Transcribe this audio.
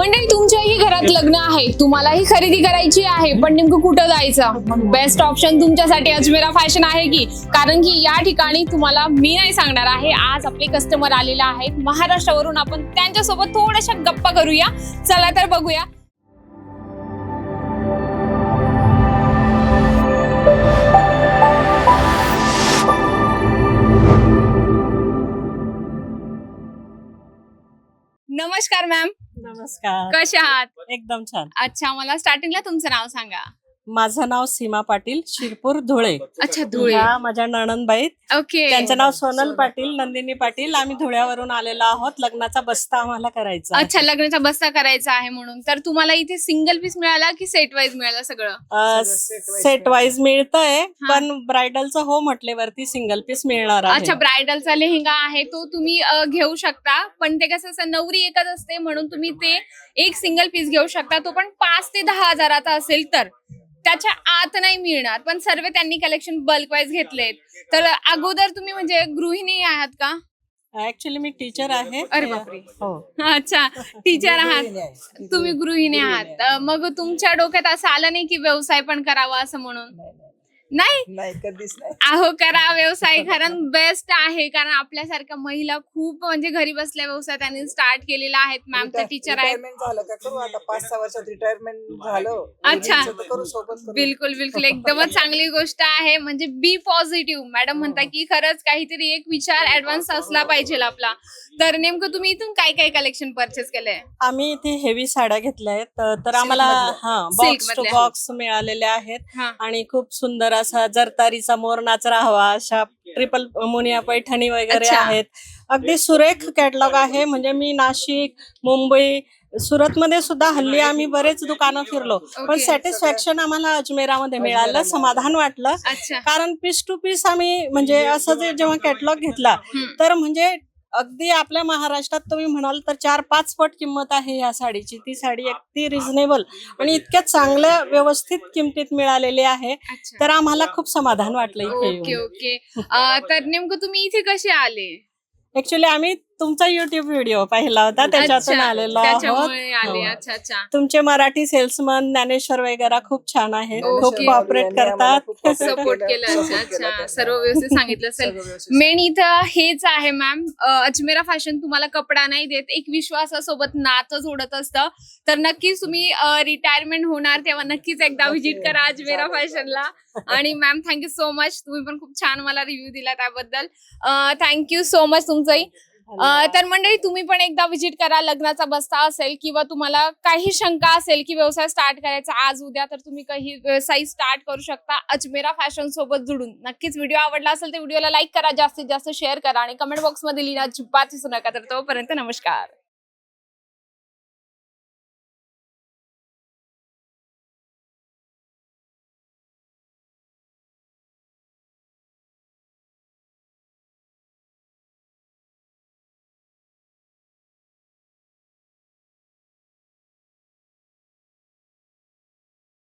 मंडळी तुमच्याही घरात लग्न आहे. तुम्हालाही खरेदी करायची आहे पण नेमकं कुठं जायचं? बेस्ट ऑप्शन तुमच्यासाठी अजमेरा फॅशन आहे की? कारण की या ठिकाणी तुम्हाला मी नाही सांगणार आहे आज आपले कस्टमर आलेले आहेत. महाराष्ट्रावरून आपण त्यांच्यासोबत थोड्याशा गप्पा करूया. चला तर बघूया. नमस्कार मॅम नमस्कार. कसे आहात? एकदम छान. अच्छा मला स्टार्टिंगला तुमचं नाव सांगा. माझं नाव सीमा पाटील शिरपूर धुळे. अच्छा धुळे. ह्या माझ्या नणंदबाई ओके. त्यांचं नाव सोनल पाटील नंदिनी पाटील. आम्ही धुळ्यावरून आलेलो आहोत. लग्नाचा बस्ता आम्हाला करायचा आहे. अच्छा लग्नाचा बस्ता करायचा आहे म्हणून. तर तुम्हाला इथे सिंगल पीस मिळाला की सेट वाईज मिळालं सगळं? अ, सेट वाईज मिळतंय पण ब्रायडलचं हो म्हटल्यावरती सिंगल पीस मिळणार अच्छा आहे ब्रायडलचा लेहंगा आहे तो तुम्ही अ, घेऊ शकता. पण ते कसं असं नवरी एकच असते म्हणून तुम्ही ते एक सिंगल पीस घेऊ शकता. तो पण पाच ते दहा हजाराचा असेल तर. त्याच्या आत नाही मिळणार पण सर्व त्यांनी कलेक्शन बल्क वाईज घेतलेत. तर अगोदर तुम्ही म्हणजे गृहिणी आहात का? ऍक्च्युली मी टीचर आहे. अरे बापरे. हो. अच्छा टीचर आहात. तुम्ही गृहिणी आहात. मग तुमच्या डोक्यात असं आलं नाही की व्यवसाय पण करावा असं म्हणून? नाही. नाही कधीच नाही. अहो करा व्यवसाय कारण बेस्ट आहे कारण आपल्यासारख्या महिला खूप म्हणजे घरी बसल्या व्यवसाय त्यांनी स्टार्ट केलेला आहेत. मॅम तर टीचर आहेत. रिटायरमेंट झालं का करू आता? पाच सहा वर्षात रिटायरमेंट झालं. अच्छा. मुलींचं तर करू सोबत करू. बिलकुल बिलकुल. एकदमच चांगली गोष्ट आहे. म्हणजे बी पॉझिटिव्ह मॅडम म्हणता की खरंच काहीतरी एक विचार ऍडव्हान्स असला पाहिजे आपला. तर नेमकं तुम्ही इथून काय काय कलेक्शन परचेस केलंय? आम्ही इथे हेवी साड्या घेतल्या आहेत. तर- तर आम्हाला मधल्या. हा Silk बॉक्स टू मधल्या. बॉक्स मिळालेले आहेत. हा. आणि खूप सुंदर असा जरतारीचा मोर नाच राहावा अशा ट्रिपल मुनिया पैठणी वगैरे अच्छा. आहेत. अगदी सुरेख कॅटलॉग आहे. म्हणजे मी नाशिक मुंबई सुरतमध्ये सुद्धा हल्ली आम्ही बरेच दुकानं फिरलो. पण Okay. सॅटिस्फॅक्शन आम्हाला अजमेरामध्ये मिळालं समाधान वाटलं. अच्छा. कारण पीस टू पीस आम्ही म्हणजे असं जे जेव्हा कॅटलॉग घेतला हम्म. तर म्हणजे अगदी आपल्या महाराष्ट्रात तुम्ही म्हणाल तर चार पाच पट किंमत आहे या साडीची. ती साडी अगदी रिझनेबल आणि इतक्या चांगल्या व्यवस्थित किमतीत मिळालेली आहे. तर आम्हाला खूप समाधान वाटलं इथे ओके येऊन. ओके अ, तर नेमकं तुम्ही इथे कसे आले? ऍक्च्युली आम्ही तुमचा युट्यूब व्हिडिओ पाहिला होता त्याच्यातून आलेलो आहोत. त्याच्यामुळे आले. हो. अच्छा अच्छा. तुमचे मराठी सेल्समन ज्ञानेश्वर वगैरे खूप छान आहेत. खूप कॉपरेट करतात. सपोर्ट केलं. सर्व व्यवस्थित सांगितलं असेल. मेन इथं हेच आहे मॅम अजमेरा फॅशन तुम्हाला कपडा नाही देत एक विश्वासासोबत नातं जोडत असतं. तर नक्कीच तुम्ही रिटायरमेंट होणार तेव्हा नक्कीच एकदा व्हिजिट करा अजमेरा फॅशनला आणि मॅम थँक्यू सो मच तुम्ही पण खूप छान मला रिव्ह्यू दिला त्याबद्दल. थँक्यू सो मच तुमचंही. तर मंडळी तुम्ही पण एकदा व्हिजिट करा लग्नाचा बस्ता असेल किंवा तुम्हाला काही शंका असेल की व्यवसाय स्टार्ट करायचा आज उद्या तर तुम्ही काही व्यवसाय स्टार्ट करू शकता अजमेरा फॅशन सोबत जुडून. नक्कीच व्हिडिओ आवडला असेल तर व्हिडिओला लाईक करा जास्तीत जास्त शेअर करा आणि कमेंट बॉक्समध्ये लिहिणं अजिबात विसरू नका. तर तोपर्यंत नमस्कार.